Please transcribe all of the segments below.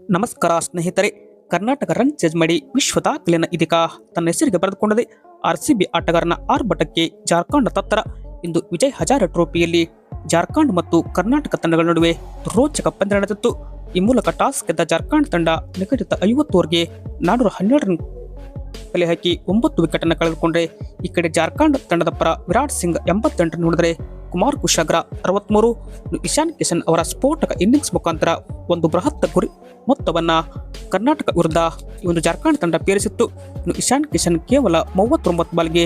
ನಮಸ್ಕಾರ ಸ್ನೇಹಿತರೆ. ಕರ್ನಾಟಕ ರನ್ ಜಜ್ ಮಾಡಿ ವಿಶ್ವ ದಾಖಲೆಯನ್ನು ಇದೀಗ. ತನ್ನ ಹೆಸರಿಗೆ ಬರೆದುಕೊಂಡಿದೆ ಆರ್ ಸಿ ಬಿ ಆಟಗಾರನ ಆರ್ಭಟಕ್ಕೆ ಜಾರ್ಖಂಡ್ ತತ್ತರ. ಇಂದು ವಿಜಯ್ ಹಜಾರೆ ಟ್ರೋಫಿಯಲ್ಲಿ ಜಾರ್ಖಂಡ್ ಮತ್ತು ಕರ್ನಾಟಕ ತಂಡಗಳ ನಡುವೆ ರೋಚಕ ಪಂದ್ಯ ನಡೆದಿತ್ತು. ಈ ಮೂಲಕ ಟಾಸ್ ಗೆದ್ದ ಜಾರ್ಖಂಡ್ ತಂಡ ನಿಗದಿತ ಐವತ್ತು ಓವರ್ಗೆ ನಾನೂರ ಹನ್ನೆರಡು ರನ್ ಕಲೆ ಹಾಕಿ ಒಂಬತ್ತು ವಿಕೆಟ್ ಅನ್ನು ಕಳೆದುಕೊಂಡ್ರೆ, ಈ ಕಡೆ ಜಾರ್ಖಂಡ್ ತಂಡದ ಪರ ವಿರಾಟ್ ಸಿಂಗ್ ಎಂಬತ್ತೆಂಟು ನೋಡಿದರೆ ಕುಮಾರ್ ಕುಶಾಗ್ರ ಅರವತ್ಮೂರು. ಇಶಾನ್ ಕಿಶನ್ ಅವರ ಸ್ಫೋಟಕ ಇನ್ನಿಂಗ್ಸ್ ಮುಖಾಂತರ ಒಂದು ಬೃಹತ್ ಗುರಿ ಮೊತ್ತವನ್ನ ಕರ್ನಾಟಕ ವಿರುದ್ಧ ಈ ಒಂದು ಜಾರ್ಖಂಡ್ ತಂಡ ಪೇರಿಸಿತ್ತು. ಇಶಾನ್ ಕಿಶನ್ ಕೇವಲ ಮೂವತ್ತೊಂಬತ್ತು ಬಾಲ್ಗೆ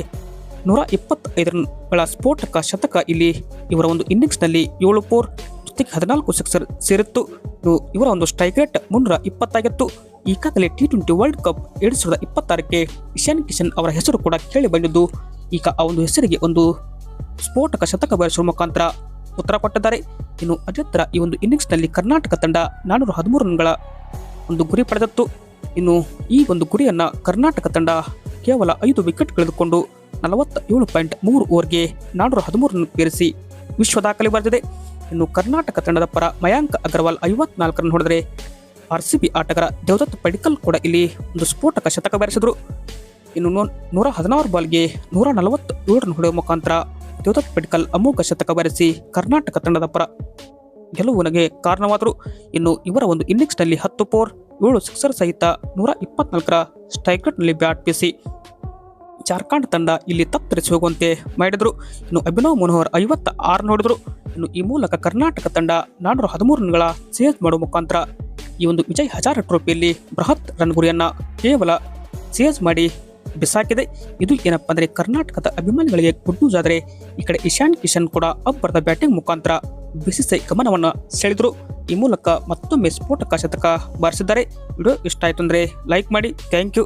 ನೂರ ಇಪ್ಪತ್ತೈದು ರನ್ಗಳ ಸ್ಫೋಟಕ ಶತಕ ಇಲ್ಲಿ ಇವರ ಒಂದು ಇನ್ನಿಂಗ್ಸ್ನಲ್ಲಿ ಏಳು ಫೋರ್ ಜೊತೆಗೆ ಹದಿನಾಲ್ಕು ಸಿಕ್ಸರ್ ಸೇರಿತ್ತು. ಇವರ ಒಂದು ಸ್ಟ್ರೈಕ್ ರೇಟ್ ಮುನ್ನೂರ ಇಪ್ಪತ್ತಾಗಿತ್ತು. ಈಗಾಗಲೇ ಟಿ ಟ್ವೆಂಟಿ ವರ್ಲ್ಡ್ ಕಪ್ ಎರಡು ಸಾವಿರದ ಇಪ್ಪತ್ತಾರಕ್ಕೆ ಇಶಾನ್ ಕಿಶನ್ ಅವರ ಹೆಸರು ಕೂಡ ಕೇಳಿ ಬಂದಿದ್ದು, ಈಗ ಆ ಒಂದು ಹೆಸರಿಗೆ ಒಂದು ಸ್ಫೋಟಕ ಶತಕ ಬಯಸುವ ಮುಖಾಂತರ ಉತ್ತರ ಕೊಟ್ಟಿದ್ದಾರೆ. ಇನ್ನು ಅಜಿತ್ರ ಈ ಒಂದು ಇನ್ನಿಂಗ್ಸ್ನಲ್ಲಿ ಕರ್ನಾಟಕ ತಂಡ ನಾನೂರ ಹದಿಮೂರು ರನ್ಗಳ ಒಂದು ಗುರಿ ಪಡೆದತ್ತು. ಇನ್ನು ಈ ಒಂದು ಗುರಿಯನ್ನು ಕರ್ನಾಟಕ ತಂಡ ಕೇವಲ ಐದು ವಿಕೆಟ್ ಕಳೆದುಕೊಂಡು ನಲವತ್ತ ಏಳು ಪಾಯಿಂಟ್ ಮೂರು ಓವರ್ಗೆ ನಾನೂರ ಹದಿಮೂರು ರನ್ ಪೇರಿಸಿ ವಿಶ್ವ ದಾಖಲೆ ಬರೆದಿದೆ. ಇನ್ನು ಕರ್ನಾಟಕ ತಂಡದ ಪರ ಮಯಾಂಕ್ ಅಗರ್ವಾಲ್ ಐವತ್ನಾಲ್ಕು ರನ್ ಹೊಡೆದರೆ ಆರ್ ಸಿ ಬಿ ಆಟಗಾರ ದೇವದತ್ ಪಡಿಕಲ್ ಕೂಡ ಇಲ್ಲಿ ಒಂದು ಸ್ಫೋಟಕ ಶತಕ ಬಾರಿಸಿದರು. ಇನ್ನು ನೂರ ಹದಿನಾರು ಬಾಲ್ಗೆ ನೂರ ನಲವತ್ತು ಏಳು ರನ್ ಹೊಡೆಯುವ ಮುಖಾಂತರ ದೇವದತ್ ಪಡಿಕಲ್ ಅಮೋಘ ಶತಕ ಬರೆಸಿ ಕರ್ನಾಟಕ ತಂಡದ ಪರ ಗೆಲುವಿನಗೆ ಕಾರಣವಾದರು ಇನ್ನು ಇವರ ಒಂದು ಇನ್ನಿಂಗ್ಸ್ನಲ್ಲಿ ಹತ್ತು ಪೋರ್, ಏಳು ಸಿಕ್ಸರ್ ಸಹಿತ ನೂರ ಇಪ್ಪತ್ನಾಲ್ಕರ ಸ್ಟ್ರೈಕ್ನಲ್ಲಿ ಬ್ಯಾಟ್ ಬೀಸಿ ಜಾರ್ಖಂಡ್ ತಂಡ ಇಲ್ಲಿ ತತ್ತರಿಸಿ ಹೋಗುವಂತೆ ಮಾಡಿದರು. ಇನ್ನು ಅಭಿನವ್ ಮನೋಹರ್ ಐವತ್ತ ಆರು ನೋಡಿದರು. ಇನ್ನು ಈ ಮೂಲಕ ಕರ್ನಾಟಕ ತಂಡ ನಾನ್ನೂರ ಹದಿಮೂರು ರನ್ಗಳ ಸೇಜ್ ಮಾಡುವ ಮುಖಾಂತರ ಈ ಒಂದು ವಿಜಯ್ ಹಜಾರ ಟ್ರೋಫಿಯಲ್ಲಿ ಬೃಹತ್ ರನ್ ಗುರಿಯನ್ನು ಕೇವಲ ಸೇಜ್ ಮಾಡಿ ಬಿಸಾಕಿದೆ. ಇದು ಏನಪ್ಪಾ ಅಂದ್ರೆ ಕರ್ನಾಟಕದ ಅಭಿಮಾನಿಗಳಿಗೆ ಗುಡ್ ನ್ಯೂಸ್ ಆದರೆ ಈ ಕಡೆ ಇಶಾನ್ ಕಿಶನ್ ಕೂಡ ಅಬ್ಬರದ ಬ್ಯಾಟಿಂಗ್ ಮುಖಾಂತರ ಬಿಸಿಸಿಐ ಗಮನವನ್ನು ಸೆಳೆದರು. ಈ ಮೂಲಕ ಮತ್ತೊಮ್ಮೆ ಸ್ಫೋಟಕ ಶತಕ ಬಾರಿಸಿದ್ದಾರೆ. ವಿಡಿಯೋ ಇಷ್ಟ ಆಯ್ತು ಅಂದ್ರೆ ಲೈಕ್ ಮಾಡಿ. Thank you